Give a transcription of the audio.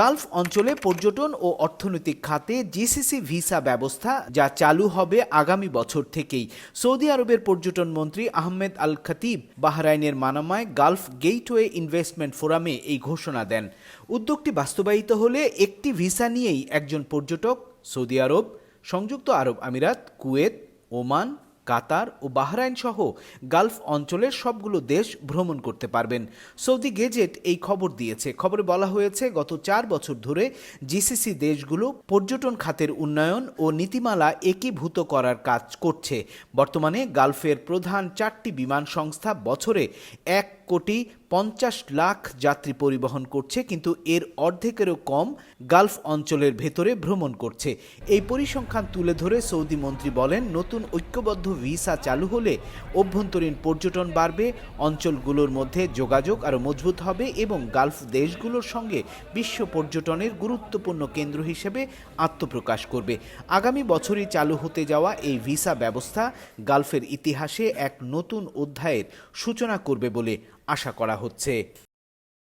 Gulf অঞ্চলে পর্যটন ও অর্থনৈতিক খাতে জিসিসি ভিসা ব্যবস্থা যা চালু হবে আগামী বছর থেকেই। সৌদি আরবের পর্যটন মন্ত্রী আহমেদ আল খতিব বাহরাইনের মানামায় গালফ গেটওয়ে ইনভেস্টমেন্ট ফোরামে এই ঘোষণা দেন। উদ্যোগটি বাস্তবায়িত হলে একটি ভিসা নিয়েই একজন পর্যটক সৌদি আরব, সংযুক্ত আরব আমিরাত, কুয়েত, ওমান কাতার ও বাহরাইন সহ গালফ অঞ্চলের সবগুলো দেশ ভ্রমণ করতে পারবেন। সৌদি গেজেট এই খবর দিয়েছে। খবরে বলা হয়েছে, গত চার বছর ধরে জিসিসি দেশগুলো পর্যটন খাতের উন্নয়ন ও নীতিমালা একীভূত করার কাজ করছে। বর্তমানে গালফের প্রধান চারটি বিমান সংস্থা বছরে এক কোটি পঞ্চাশ লাখ যাত্রী পরিবহন করছে, কিন্তু এর অর্ধেকেরও কম গালফ অঞ্চলের ভেতরে ভ্রমণ করছে। এই পরিসংখ্যান তুলে ধরে সৌদি মন্ত্রী বলেন, নতুন ঐক্যবদ্ধ ভিসা চালু হলে অভ্যন্তরীণ পর্যটন বাড়বে, অঞ্চলগুলোর মধ্যে যোগাযোগ আরও মজবুত হবে এবং গালফ দেশগুলোর সঙ্গে বিশ্ব পর্যটনের গুরুত্বপূর্ণ কেন্দ্র হিসেবে আত্মপ্রকাশ করবে। আগামী বছরই চালু হতে যাওয়া এই ভিসা ব্যবস্থা গালফের ইতিহাসে এক নতুন অধ্যায়ের সূচনা করবে বলে আশা করা হচ্ছে।